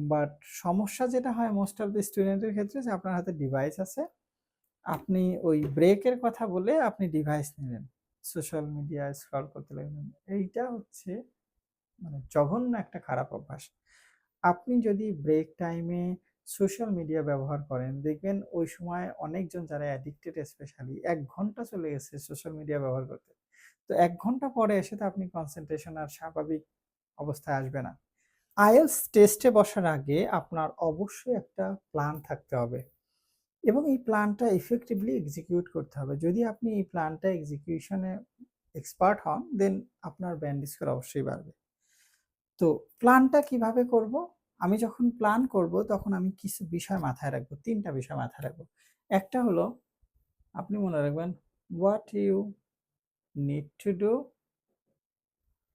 But সমস্যা যেটা হয় মোস্ট অফ দ্য স্টুডেন্টের ক্ষেত্রে যে আপনার হাতে ডিভাইস আছে। আপনি ওই ব্রেকের কথা বলে আপনি ডিভাইস নিলেন। সোশ্যাল মিডিয়া স্ক্রল করতে লাগলেন। এইটা হচ্ছে মানে জঘন্য একটা খারাপ অভ্যাস। আপনি যদি ব্রেক টাইমে সোশ্যাল মিডিয়া ব্যবহার করেন, দেখবেন ওই সময় অনেকজন যারা অ্যাডিক্টেড স্পেশালি এক ঘণ্টা চলে গেছে সোশ্যাল মিডিয়া ব্যবহার করতে। তো এক ঘণ্টা পরে এসে তো আপনি কনসেন্ট্রেশন আর স্বাভাবিক অবস্থায় আসবে না। আইএলটিএস টেস্টে বসার আগে আপনার অবশ্যই একটা প্ল্যান থাকতে হবে এবং এই প্ল্যানটা ইফেক্টিভলি এক্সিকিউট করতে হবে। যদি আপনি এই প্ল্যানটা এক্সিকিউশন এক্সপার্ট হন, দেন আপনার ব্যান্ড স্কোর অবশ্যই বাড়বে। তো প্ল্যানটা কীভাবে করব? আমি যখন প্ল্যান করব তখন আমি কিছু বিষয় মাথায় রাখব। তিনটা বিষয় মাথায় রাখব। একটা হলো আপনি মনে রাখবেন what you need to do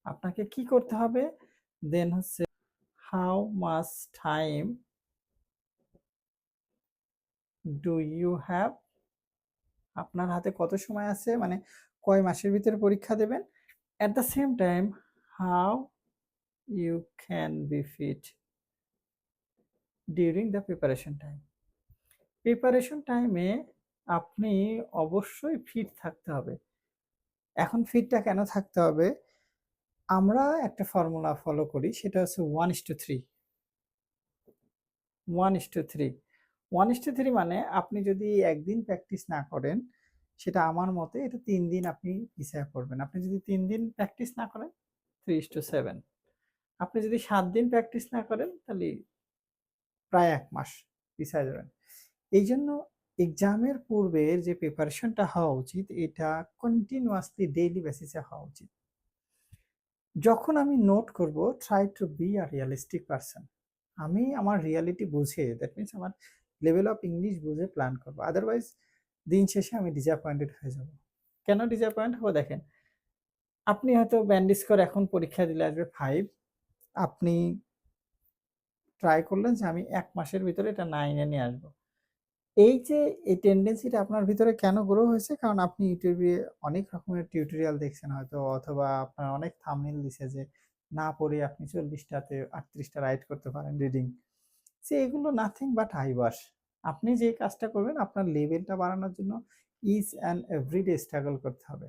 আপনাকে কি করতে হবে? দেন হচ্ছে how much time do you have আপনার হাতে কত সময় আছে? মানে কয় মাসের ভিতরে পরীক্ষা দেবেন? At the same time how you can be fit during the preparation time. Preparation টাইমে আপনি অবশ্যই ফিট থাকতে হবে। এখন ফিটটা কেন থাকতে হবে? আমরা একটা ফর্মুলা ফলো করি সেটা হচ্ছে 1:3 1:3 1:3 মানে আপনি যদি একদিন প্র্যাকটিস না করেন, সেটা আমার মতে এটা তিন দিন আপনি পিছায়া পড়বেন। আপনি যদি তিন দিন প্র্যাকটিস না করেন 3:7 আপনি যদি সাত দিন প্র্যাকটিস না করেন তাহলে প্রায় এক মাস পিছায়া যাবেন। এই জন্য এক্সামের পূর্বের যে প্রিপারেশনটা হওয়া উচিত এটা কন্টিনিউয়াসলি ডেইলি বেসিসে হওয়া উচিত। যখন আমি নোট করব try to be a realistic person. আমি আমার রিয়ালিটি বুঝে দ্যাট মিনস আমার লেভেল অফ ইংলিশ বুঝে প্ল্যান করব আদারওয়াইজ দিন শেষে আমি ডিসঅ্যাপয়েন্টেড হয়ে যাব। কেন ডিসঅ্যাপয়েন্ট হব দেখেন, আপনি হয়তো ব্যান্ড স্কোর এখন পরীক্ষা দিলে আসবে ফাইভ আপনি ট্রাই করলেন যে আমি এক মাসের ভিতরে এটা 9 এ নিয়ে আসব। এই যে এই টেন্ডেন্সিটা আপনার ভিতরে কেন গ্রো হয়েছে? কারণ আপনি ইউটিউবে অনেক রকমের টিউটোরিয়াল দেখছেন হয়তো অথবা আপনার অনেক থাম্বনেইল দিছে যে না পড়ে আপনি ৪০ টাতে ৩৮ রাইট করতে পারেন রিডিং। সে এগুলো নাথিং বাট আইওয়াশ। আপনি যে কাজটা করবেন আপনার লেভেলটা বাড়ানোর জন্য ইচ অ্যান্ড এভরিডে স্ট্রাগল করতে হবে।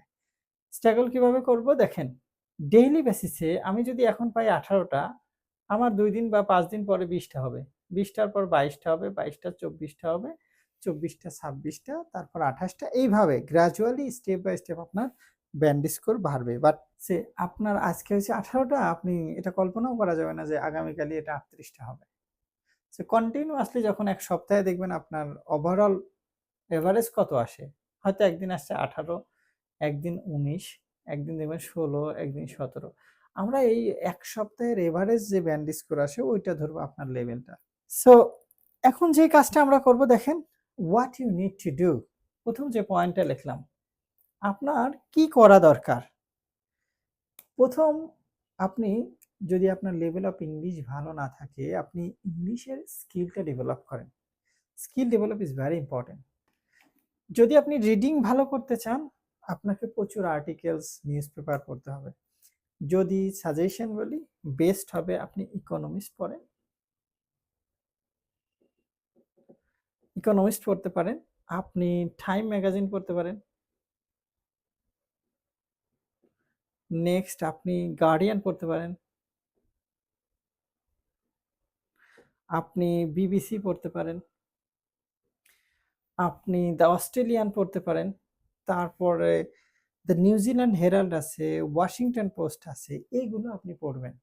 স্ট্রাগল কীভাবে করব? দেখেন, ডেইলি বেসিসে আমি যদি এখন পাই আঠারোটা আমার দুই দিন বা পাঁচ দিন পরে বিশটা হবে। বিশটার পর বাইশটা হবে, বাইশটা চব্বিশটা হবে, ২৪ টা ২৬ টা, তারপর আঠাশটা এইভাবে গ্র্যাজুয়ালি স্টেপ বাই স্টেপ আপনার ব্যান্ড স্কোর বাড়বে। বাট সে আপনার আজকে হচ্ছে আঠারোটা আপনি এটা কল্পনাও করা যাবে না যে আগামীকালই এটা ৩৮ টা হবে। সো কন্টিনিউয়াসলি যখন এক সপ্তাহে দেখবেন আপনার ওভারঅল এভারেজ কত আসে? হয়তো একদিন আসছে ১৮, একদিন ১৯, একদিন দেখবেন ১৬, একদিন ১৭। আমরা এই এক সপ্তাহের এভারেজ যে ব্যান্ড স্কোর আসে ওইটা ধরবো আপনার লেভেলটা। সো এখন যে কাজটা আমরা করব দেখেন, what you need to do প্রথম যে পয়েন্টটা লিখলাম। আপনার কি করা দরকার? প্রথম আপনি যদি আপনার লেভেল অফ ইংলিশ ভালো না থাকে, আপনি ইংলিশের স্কিলটা ডেভেলপ করেন। Skill develop is very important. যদি আপনি রিডিং ভালো করতে চান, আপনাকে প্রচুর আর্টিকেলস, নিউজ পেপার পড়তে হবে। যদি সাজেশন বলি, বেস্ট হবে আপনি ইকোনমিস্ট পড়েন। ইকোনমিস্ট পড়তে পারেন। আপনি টাইম ম্যাগাজিন পড়তে পারেন। নেক্সট আপনি গার্ডিয়ান পড়তে পারেন। আপনি বিবিসি পড়তে পারেন। আপনি দ্য অস্ট্রেলিয়ান পড়তে পারেন। তারপরে দ্য নিউজিল্যান্ড হেরাল্ড আছে, ওয়াশিংটন পোস্ট আছে, এইগুলো আপনি পড়বেন।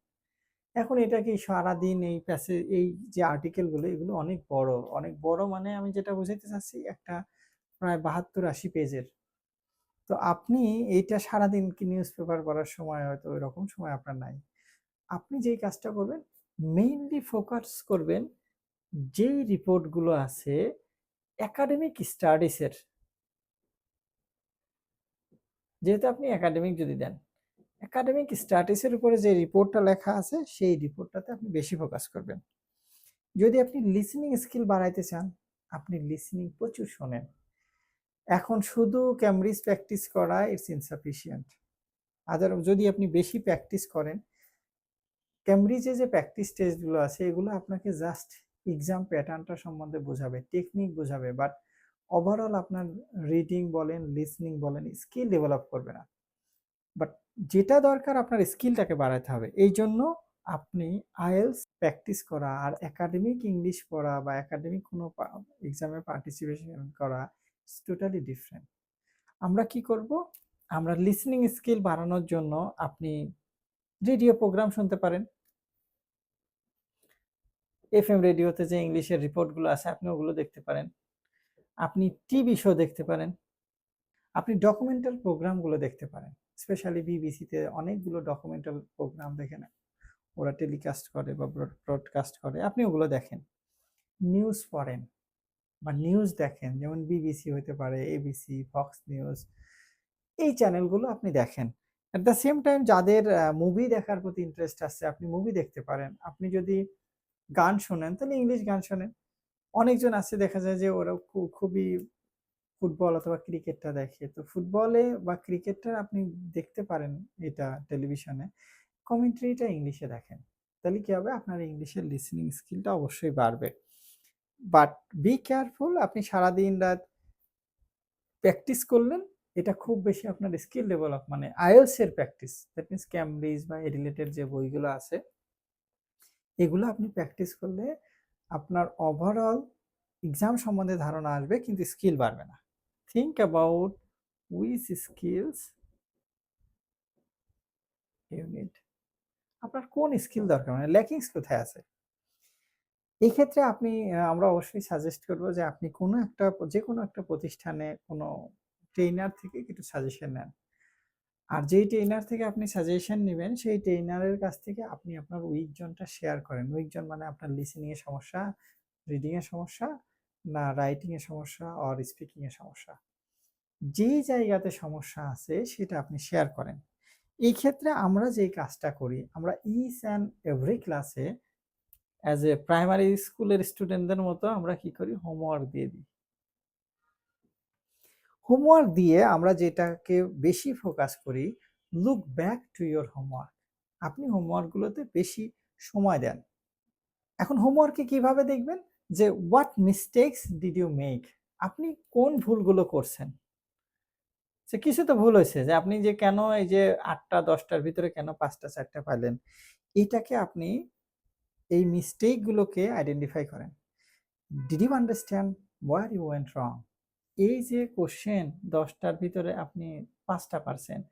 এখন এটা কি সারাদিন এই প্যাসে এই যে আর্টিকেলগুলো এগুলো অনেক বড়। অনেক বড় মানে আমি যেটা বুঝাইতে চাচ্ছি একটা প্রায় ৭২-৮০ পেজের। তো আপনি এইটা সারাদিন কি নিউজ পেপার পড়ার সময় হয়তো ওইরকম সময় আপনার নাই। আপনি যেই কাজটা করবেন মেইনলি ফোকাস করবেন যেই রিপোর্টগুলো আছে একাডেমিক স্টাডিজ এর। যেহেতু আপনি একাডেমিক যদি দেন, একাডেমিক স্ট্যাটিস এর উপরে যে রিপোর্টটা লেখা আছে সেই রিপোর্টটাতে আপনি বেশি ফোকাস করবেন। যদি আপনি লিসেনিং স্কিল বাড়াইতে চান, আপনি লিসেনিং প্রচুর শোনেন। এখন শুধু ক্যামব্রিজ প্র্যাকটিস করা ইটস ইনসাফিসিয়েন্ট। আদার যদি আপনি বেশি প্র্যাকটিস করেন, ক্যামব্রিজে যে প্র্যাকটিস টেস্টগুলো আছে এগুলো আপনাকে জাস্ট এক্সাম প্যাটার্নটা সম্বন্ধে বোঝাবে, টেকনিক বোঝাবে। বাট ওভারঅল আপনার রিডিং বলেন, লিসনিং বলেন স্কিল ডেভেলপ করবে না। বাট যেটা দরকার আপনার স্কিলটাকে বাড়াতে হবে। এই জন্য আপনি আইএলটিএস প্র্যাকটিস করা আর একাডেমিক ইংলিশ পড়া বা একাডেমিক কোনো এক্সামে পার্টিসিপেশন করা ইটস টোটালি ডিফারেন্ট। আমরা কি করব? আমরা লিসনিং স্কিল বাড়ানোর জন্য আপনি রেডিও প্রোগ্রাম শুনতে পারেন। এফ এম রেডিওতে যে ইংলিশের রিপোর্টগুলো আছে, আপনি ওগুলো দেখতে পারেন। আপনি টিভি শো দেখতে পারেন। আপনি ডকুমেন্টাল প্রোগ্রামগুলো দেখতে পারেন। স্পেশালি বিবিসিতে অনেকগুলো ডকুমেন্টাল প্রোগ্রাম দেখেন। ওরা টেলিকাস্ট করে বা ব্রড ব্রডকাস্ট করে। আপনি ওগুলো দেখেন। নিউজ পড়েন বা নিউজ দেখেন। যেমন বিবিসি হতে পারে, এবিসি, ফক্স নিউজ। এই চ্যানেলগুলো আপনি দেখেন। অ্যাট দ্য সেম টাইম যাদের মুভি দেখার প্রতি ইন্টারেস্ট আছে আপনি মুভি দেখতে পারেন। আপনি যদি গান শোনেন তাহলে ইংলিশ গান শোনেন। অনেকজন আছে দেখা যায় যে ওরা খুবই ফুটবল অথবা ক্রিকেটটা দেখে। তো ফুটবলে বা ক্রিকেটটা আপনি দেখতে পারেন এটা টেলিভিশনে। কমেন্ট্রিটা ইংলিশে দেখেন। তাহলে কি হবে? আপনার ইংলিশের লিসেনিং স্কিলটা অবশ্যই বাড়বে। বাট বি কেয়ারফুল আপনি সারাদিন রাত প্র্যাকটিস করলেন। এটা খুব বেশি আপনার স্কিল ডেভেলপ মানে আইএলটিএস এর প্র্যাকটিস। দ্যাট মিনস ক্যামব্রিজ বা এ রিলেটেড যে বইগুলো আছে, এগুলো আপনি প্র্যাকটিস করলে আপনার ওভারঅল এক্সাম সম্বন্ধে ধারণা আসবে, কিন্তু স্কিল বাড়বে না। Think about which skills you need. আপনার কোন স্কিল দরকার মানে ল্যাকিংস কোথায় আছে? এই ক্ষেত্রে আপনি আমরা অবশ্যই সাজেস্ট করব যে আপনি কোনো একটা যেকোনো একটা প্রতিষ্ঠানে কোনো ট্রেইনার থেকে একটু সাজেশন নেন। আর যেই ট্রেইনার থেকে আপনি সাজেশন নিবেন সেই ট্রেইনারের কাছ থেকে আপনি আপনার উইক জোনটা শেয়ার করেন। উইক জোন মানে আপনার লিসেনিং এর সমস্যা, রিডিং এর সমস্যা, না রাইটিং এর সমস্যা অর স্পিকিং এর সমস্যা। যেই জায়গাতে সমস্যা আছে সেটা আপনি শেয়ার করেন। এই ক্ষেত্রে আমরা যেই কাজটা করি, আমরা ইচ অ্যান্ড এভরি ক্লাসে অ্যাজ এ প্রাইমারি স্কুলের স্টুডেন্টদের মতো আমরা কি করি হোমওয়ার্ক দিয়ে দিই। হোমওয়ার্ক দিয়ে আমরা যেটাকে বেশি ফোকাস করি look back to your homework. আপনি হোমওয়ার্কগুলোতে বেশি সময় দেন। এখন হোমওয়ার্কে কীভাবে দেখবেন? যে what mistakes did you make? আপনি কোন ভুলগুলো করছেন? যে কিছু তো ভুল হয়েছে যে, আপনি যে, কেন এই যে, আটটা, দশটার ভিতরে কেন ৫ টা ৪ টা পাইলেন? এটাকে আপনি এই মিস্টেকগুলোকে আইডেন্টিফাই করেন। Did you understand where you went wrong? এই যে কোয়েশ্চেন দশটার ভিতরে আপনি ৫ টা পারছেন।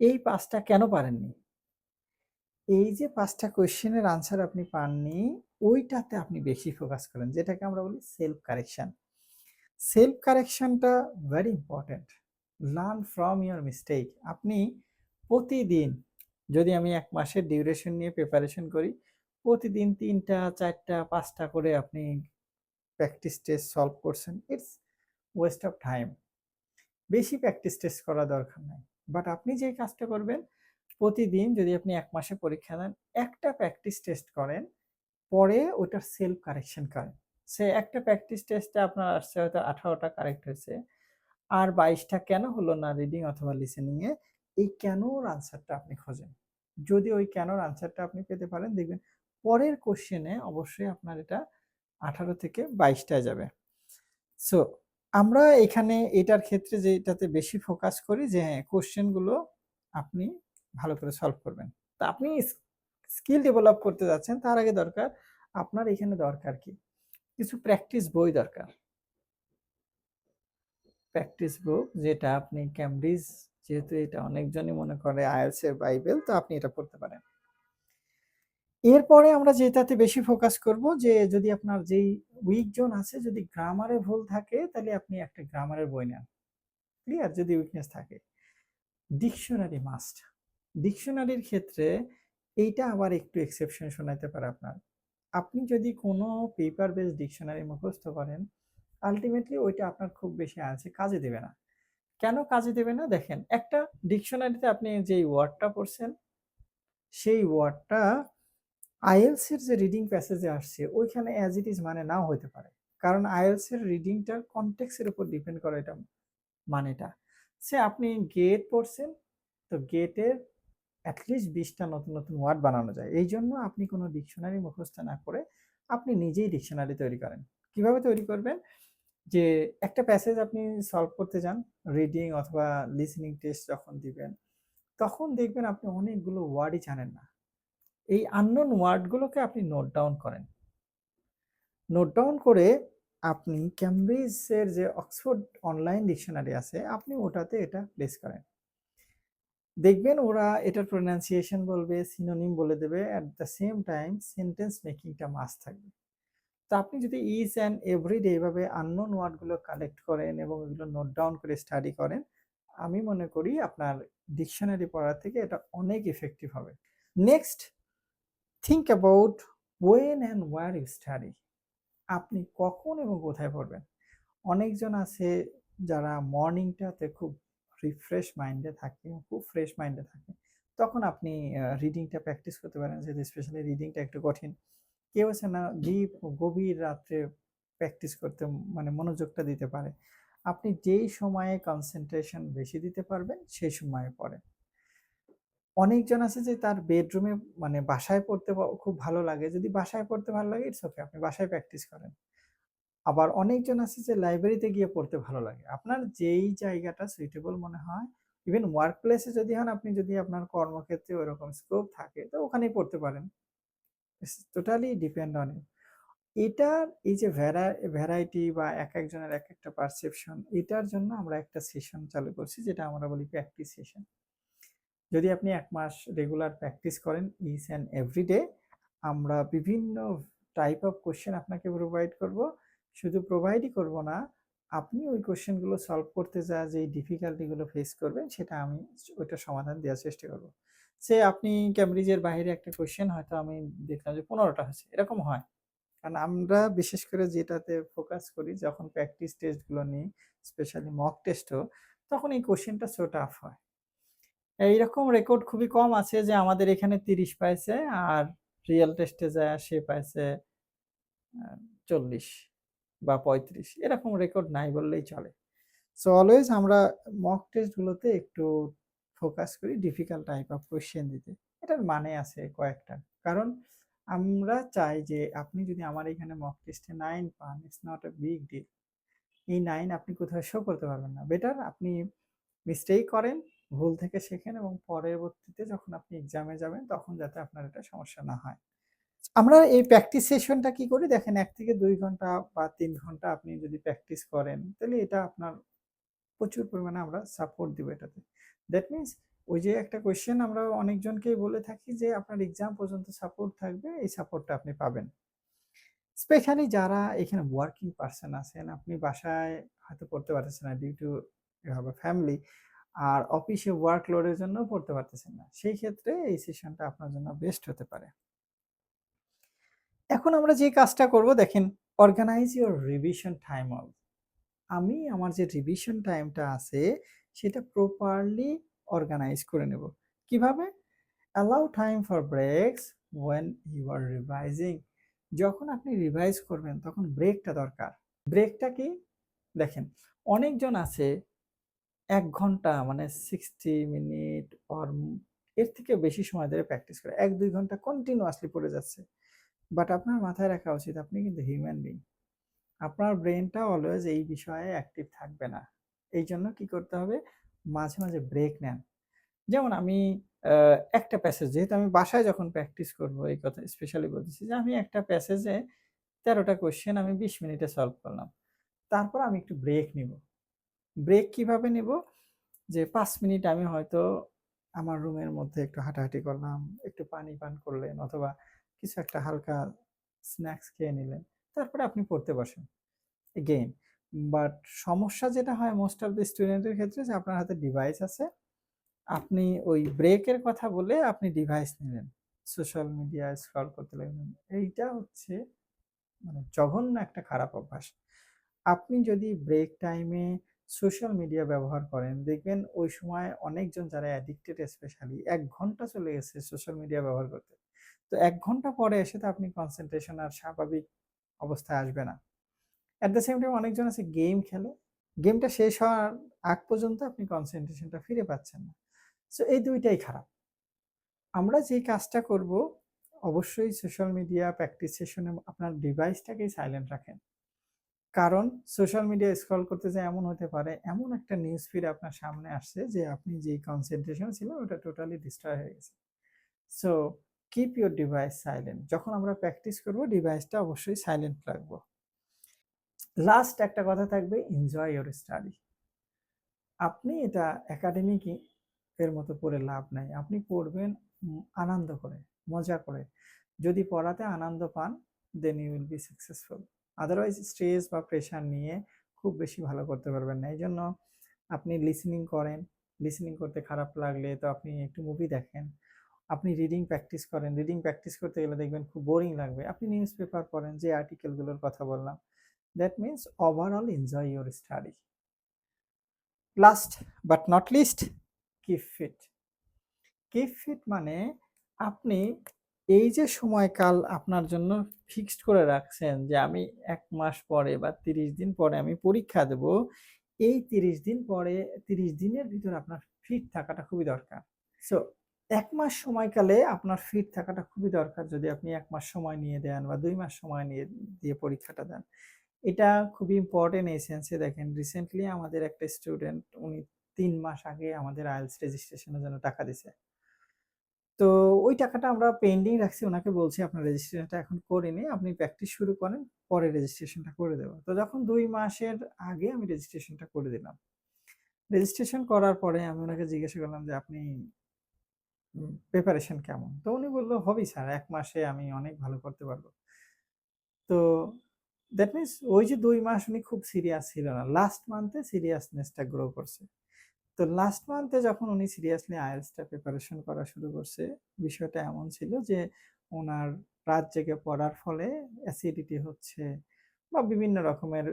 এই পাঁচটা কেন পারেননি? এই যে পাঁচটা কোয়েশ্চেনের আনসার আপনি পাননি ওইটাতে আপনি বেশি ফোকাস করেন। যেটাকে আমরা বলি self correction. Self কারেকশনটা very important. Learn from your mistake. আপনি প্রতিদিন যদি আমি এক মাসের ডিউরেশন নিয়ে প্রিপারেশন করি, প্রতিদিন ৩ টা ৪ টা ৫ টা করে আপনি প্র্যাকটিস টেস্ট সলভ করছেন। It's waste of time. বেশি প্র্যাকটিস টেস্ট করা দরকার নাই। বাট আপনি যে কাজটা করবেন প্রতিদিন যদি আপনি এক মাসে পরীক্ষা দেন, একটা প্র্যাকটিস টেস্ট করেন, পরে ওটার সেলফ কারেকশন করেন। সে একটা প্র্যাকটিস টেস্টে আপনার আসছে হয়তো আঠারোটা কারেক্ট হয়েছে। আর বাইশটা কেন হলো না রিডিং অথবা লিসেনিং এ? এই কেনর আনসারটা আপনি খোঁজেন। যদি ওই কেনর আনসারটা আপনি পেতে পারেন দেখবেন পরের কোশ্চেনে অবশ্যই আপনার এটা ১৮ থেকে বাইশটায় যাবে। সো আমরা এখানে এটার ক্ষেত্রে যেটাতে বেশি ফোকাস করি যে হ্যাঁ, কোশ্চেনগুলো আপনি ভালো করে সলভ করবেন। তো আপনি স্কিল ডেভেলপ করতে যাচ্ছেন, তার আগে দরকার আপনার এখানে দরকার কি? কিছু প্র্যাকটিস বই দরকার। প্র্যাকটিস বুক যেটা আপনি ক্যামব্রিজ যেহেতু এটা অনেকজনই মনে করে আইএলটিএস এর বাইবেল, তো আপনি এটা পড়তে পারেন। এরপরে আমরা যেটাতে বেশি ফোকাস করব যে যদি আপনার যেই উইক জোন আছে, যদি গ্রামারে ভুল থাকে, তাহলে আপনি একটা গ্রামারের বই নেন। ক্লিয়ার? যদি উইকনেস থাকে। Dictionary must. ডিকশনারির ক্ষেত্রে এইটা আবার একটু এক্সেপশন শোনাইতে পারে আপনার। আপনি যদি কোনো পেপার বেস ডিকশনারি মুখস্থ করেন, আলটিমেটলি ওইটা আপনার খুব বেশি আছে কাজে দেবে না। কেন কাজে দেবে না? দেখেন একটা ডিকশনারিতে আপনি যেই ওয়ার্ডটা পড়ছেন, সেই ওয়ার্ডটা আইএলটিএস এর যে রিডিং প্যাসেজে আসছে ওইখানে অ্যাজ ইট ইজ মানে নাও হইতে পারে। কারণ আইএলটিএস এর রিডিংটার কনটেক্সট এর উপর ডিপেন্ড করে এটা মানেটা। সে আপনি গেট পড়ছেন, তো গেটের এটলিস্ট ২০ টা নতুন, নতুন ওয়ার্ড বানানো যায়। এই জন্য আপনি কোনো ডিকশনারি মুখস্থ না করে আপনি নিজেই ডিকশনারি তৈরি করেন। কীভাবে তৈরি করবেন? যে একটা প্যাসেজ আপনি সলভ করতে যান, রিডিং অথবা লিসেনিং টেস্ট যখন দিবেন, তখন দেখবেন আপনি অনেকগুলো ওয়ার্ডই জানেন না। এই আননোন ওয়ার্ডগুলোকে আপনি নোট ডাউন করেন। নোট ডাউন করে আপনি ক্যামব্রিজের যে অক্সফোর্ড অনলাইন ডিকশনারি আছে, আপনি ওটাতে এটা প্লেস করেন। দেখবেন ওরা এটার প্রনাউন্সিয়েশন বলবে, সিনোনিম বলে দেবে। At the same time sentence মেকিংটা must থাকবে। তো আপনি যদি ইচ অ্যান্ড এভরিডে এভাবে আননোন ওয়ার্ডগুলো কালেক্ট করেন এবং এগুলো নোট ডাউন করে স্টাডি করেন, আমি মনে করি আপনার ডিকশনারি পড়া থেকে এটা অনেক ইফেক্টিভ হবে। Next think about when and where you study. আপনি কখন এবং কোথায় পড়বেন? অনেকজন আছে যারা মর্নিংটাতে খুব রিফ্রেশ মাইন্ডে থাকে, খুব ফ্রেশ মাইন্ডে থাকে। তখন আপনি রিডিংটা প্র্যাকটিস করতে পারেন যেহেতু স্পেশালি রিডিংটা একটু কঠিন। কেউ আছে না ডিপ গভীর রাত্রে প্র্যাকটিস করতে মানে মনোযোগটা দিতে পারে। আপনি যেই সময়ে কনসেন্ট্রেশন বেশি দিতে পারবেন সেই সময়ে পড়েন। অনেকজন আছে যে তার বেডরুমে মানে বাসায় পড়তে খুব ভালো লাগে। যদি বাসায় পড়তে ভালো লাগে ইটস ওকে আপনি বাসায় প্র্যাকটিস করেন। আবার অনেকজন আছে যে লাইব্রেরিতে গিয়ে পড়তে ভালো লাগে। আপনার যেই জায়গাটা সুইটেবল মনে হয়, ইভেন ওয়ার্ক প্লেসে যদি হন আপনি যদি আপনার কর্মক্ষেত্রে ওরকম স্কোপ থাকে তো ওখানেই পড়তে পারেন। Totally depend on you. এটার এই যে ভ্যারা ভ্যারাইটি বা এক একজনের এক একটা পারসেপশন এটার জন্য আমরা একটা সেশন চালু করছি যেটা আমরা বলি প্র্যাকটিস সেশন। যদি আপনি এক মাস রেগুলার প্র্যাকটিস করেন ইচ অ্যান্ড এভরি ডে আমরা বিভিন্ন টাইপ অফ কোয়েশ্চেন আপনাকে প্রোভাইড করব। শুধু প্রোভাইডই করব না, আপনি ওই কোয়েশ্চেনগুলো সলভ করতে যাওয়া যেই ডিফিকাল্টিগুলো ফেস করবেন সেটা আমি ওইটার সমাধান দেওয়ার চেষ্টা করব। সে আপনি ক্যামব্রিজের বাইরে একটা কোয়েশ্চেন হয়তো আমি দেখলাম যে ১৫ টা হয়েছে, এরকম হয়। কারণ আমরা বিশেষ করে যেটাতে ফোকাস করি যখন প্র্যাকটিস টেস্টগুলো নিই, স্পেশালি মক টেস্টও, তখন এই কোয়েশ্চেনটা সো টাফ হয়। এইরকম রেকর্ড খুবই কম আছে যে আমাদের এখানে ৩০ পাইছে আর রিয়াল টেস্টে যায়া সে পাইছে ৪০ বা ৩৫ এরকম রেকর্ড নাই বললেই চলে। সো অলওয়েজ আমরা মক টেস্টগুলোতে একটু ফোকাস করি ডিফিকাল্ট টাইপ অফ কোয়েশ্চেন দিতে। এটার মানে আছে কয়েকটা। কারণ আমরা চাই যে আপনি যদি আমার এখানে মক টেস্টে নাইন পান, it's not a big deal. এই নাইন আপনি কোথাও শো করতে পারবেন না। বেটার আপনি মিস্টেক করেন, ভুল থেকে শেখেন এবং পরবর্তীতে যখন আপনি এক্সামে যাবেন তখন যাতে আপনার এটা সমস্যা না হয়। আমরা এই প্র্যাকটিস সেশনটা কি করি দেখেন এক থেকে দুই ঘণ্টা বা তিন ঘণ্টা আপনি যদি প্র্যাকটিস করেন তাহলে এটা আপনার প্রচুর পরিমাণে আমরা সাপোর্ট দিব এটাতে। দ্যাট মিনস ওই যে একটা কোয়েশ্চেন আমরা অনেকজনকেই বলে থাকি যে আপনার এক্সাম পর্যন্ত সাপোর্ট থাকবে, এই সাপোর্টটা আপনি পাবেন। স্পেশালি যারা এখানে ওয়ার্কিং পারসন আছেন, আপনি বাসায় হয়তো পড়তে পারতেছেন না ডিউ টু ফ্যামিলি আর অফিসে ওয়ার্কলোড এর জন্য পড়তে পারতেছেন না। সেই ক্ষেত্রে এই সেশনটা আপনার জন্য বেস্ট হতে পারে। এখন আমরা যে কাজটা করব, দেখেন organise your revision time all. আমি আমার যে রিভিশন টাইমটা আছে, সেটা প্রপারলি অর্গানাইজ করে নেব। কীভাবে? Allow time for breaks when you are revising. যখন আপনি রিভাইজ করবেন, তখন ব্রেকটা দরকার। ব্রেকটা কি? দেখেন, অনেকজন আছে, এক ঘণ্টা মানে 60 মিনিট অর এর থেকে বেশি সময় ধরে প্র্যাকটিস করে। ১-২ ঘণ্টা কন্টিনিউয়াসলি পড়ে যাচ্ছে। বাট আপনার মাথায় রাখা উচিত আপনি কিন্তু হিউম্যান বিং। আপনার ব্রেনটা অলওয়েজ এই বিষয়ে অ্যাক্টিভ থাকবে না। এই জন্য কি করতে হবে? মাঝে, মাঝে ব্রেক নেন। যেমন আমি একটা প্যাসেজ যেহেতু আমি বাসায় যখন প্র্যাকটিস করব এই কথা স্পেশালি বলতেছি যে আমি একটা প্যাসেজে তেরোটা কোয়েশ্চেন আমি ২০ মিনিটে সলভ করলাম। তারপর আমি একটু ব্রেক নিব। ব্রেক কীভাবে নিব? যে পাঁচ মিনিট আমি হয়তো আমার রুমের মধ্যে একটু হাঁটাহাঁটি করলাম, একটু পানি পান করলেন অথবা কিছু একটা হালকা স্ন্যাক্স খেয়ে নিলেন। তারপরে আপনি পড়তে বসেন। এগেইন বাট সমস্যা যেটা হয় মোস্ট অফ দ্য স্টুডেন্টের ক্ষেত্রে যে আপনার হাতে ডিভাইস আছে। আপনি ওই ব্রেকের কথা বলে আপনি ডিভাইস নিলেন। সোশ্যাল মিডিয়ায় স্ক্রল করতে লাগলেন। এইটা হচ্ছে মানে জঘন্য একটা খারাপ অভ্যাস। আপনি যদি ব্রেক টাইমে সোশ্যাল মিডিয়া ব্যবহার করেন, দেখবেন ওই সময় অনেকজন যারা অ্যাডিক্টেড স্পেশালি এক ঘণ্টা চলে গেছে সোশ্যাল মিডিয়া ব্যবহার করতে। তো এক ঘণ্টা পরে এসে তো আপনি কনসেন্ট্রেশন আর স্বাভাবিক অবস্থায় আসবে না। অ্যাট দ্য সেম টাইম অনেকজন আছে গেম খেলে। গেমটা শেষ হওয়ার আগ পর্যন্ত আপনি কনসেন্ট্রেশনটা ফিরে পাচ্ছেন না। সো এই দুইটাই খারাপ। আমরা যেই কাজটা করব অবশ্যই সোশ্যাল মিডিয়া প্র্যাকটিস সেশনে আপনার ডিভাইসটাকেই সাইলেন্ট রাখেন। কারণ সোশ্যাল মিডিয়া স্ক্রল করতে যেয়ে এমন হতে পারে, এমন একটা নিউজ ফিড আপনার সামনে আসছে যে আপনি যেই কনসেন্ট্রেশন ছিল ওটা টোটালি ডিস্ট্রয় হয়ে গেছে। So keep your device silent. যখন আমরা প্র্যাকটিস করব ডিভাইসটা অবশ্যই সাইলেন্ট রাখব। লাস্ট একটা কথা থাকবে এনজয় ইউর স্টাডি। আপনি এটা একাডেমিক এর মতো পড়ে লাভ নাই। আপনি পড়বেন আনন্দ করে, মজা করে। যদি পড়াতে আনন্দ পান then you will be successful. Otherwise stress বা প্রেশার নিয়ে খুব বেশি ভালো করতে পারবেন না। এই জন্য আপনি লিসেনিং করেন। লিসেনিং করতে খারাপ লাগলে তো আপনি একটু মুভি দেখেন। আপনি রিডিং প্র্যাকটিস করেন। রিডিং প্র্যাকটিস করতে গেলে দেখবেন খুব বোরিং লাগবে। আপনি নিউজ পেপার পড়েন, যে আর্টিকেলগুলোর কথা বললাম। That means overall enjoy your study. Last but not least keep fit. Keep fit মানে আপনি এই যে সময়কাল আপনার জন্য ফিক্সড করে রাখছেন, যে আমি এক মাস পরে বা ৩০ দিন পরে আমি পরীক্ষা দেব। এই ৩০ দিন পরে ৩০ দিনের ভিতরে আপনার ফিট থাকাটা খুবই দরকার। সো ১ মাস সময়কালে আপনার ফিট থাকাটা খুবই দরকার যদি আপনি এক মাস সময় নিয়ে দেন বা দুই মাস সময় নিয়ে দিয়ে পরীক্ষাটা দেন। এটা খুবই ইম্পোর্টেন্ট এই সেন্সে দেখেন রিসেন্টলি আমাদের একটা স্টুডেন্ট উনি তিন মাস আগে আমাদের আইএলটিএস রেজিস্ট্রেশনের জন্য টাকা দিছে। তো ওই টাকাটা আমরা পেন্ডিং রাখছি। ওনাকে বলছি আপনার রেজিস্ট্রেশনটা এখন করে নিই। আপনি প্র্যাকটিস শুরু করেন, পরে রেজিস্ট্রেশনটা করে দেব। তো যখন দুই মাসের আগে আমি রেজিস্ট্রেশনটা করে দিলাম। রেজিস্ট্রেশন করার পরে আমি ওনাকে জিজ্ঞাসা করলাম যে আপনি প্রিপারেশন কেমন? তো উনি বলল, "হবেই স্যার এক মাসে আমি অনেক ভালো করতে পারব তো দ্যাট মিনস ওই যে দুই মাস উনি খুব সিরিয়াস ছিল না। লাস্ট মান্থে সিরিয়াসনেসটা গ্রো করছে। তো লাস্ট মান্থে যখন উনি সিরিয়াসলি আইএলটিএসটা প্রিপারেশন করা শুরু করছে, বিষয়টা এমন ছিল যে ওনার রাত জেগে পড়ার ফলে অ্যাসিডিটি হচ্ছে বা বিভিন্ন রকমের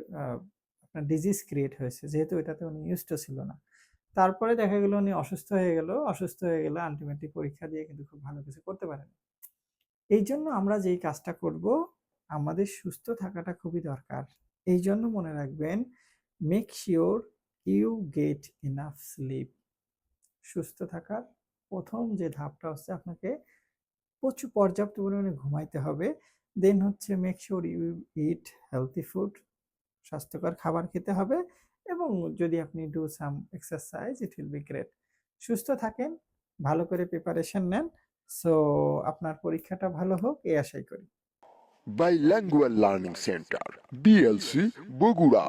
আপনার ডিজিজ ক্রিয়েট হয়েছে। যেহেতু এটাতে উনি ইউজড টু ছিল না। তারপরে দেখা গেল উনি অসুস্থ হয়ে গেল। অসুস্থ হয়ে গেলে আল্টিমেটলি পরীক্ষা দিয়ে কিন্তু খুব ভালো কিছু করতে পারেন এই জন্য আমরা যেই কাজটা করব, আমাদের সুস্থ থাকাটা খুবই দরকার। এই জন্য মনে রাখবেন make sure you get enough sleep. সুস্থ থাকার প্রথম যে ধাপটা হচ্ছে আপনাকে প্রচুর পর্যাপ্ত পরিমাণে ঘুমাইতে হবে। দেন হচ্ছে make sure you eat healthy food. স্বাস্থ্যকর খাবার খেতে হবে এবং যদি আপনি do some exercise it will be great. সুস্থ থাকেন, ভালো করে প্রিপারেশন নেন। সো আপনার পরীক্ষাটা ভালো হোক এই আশাই করি। Bilingual learning centre BLC Bogura.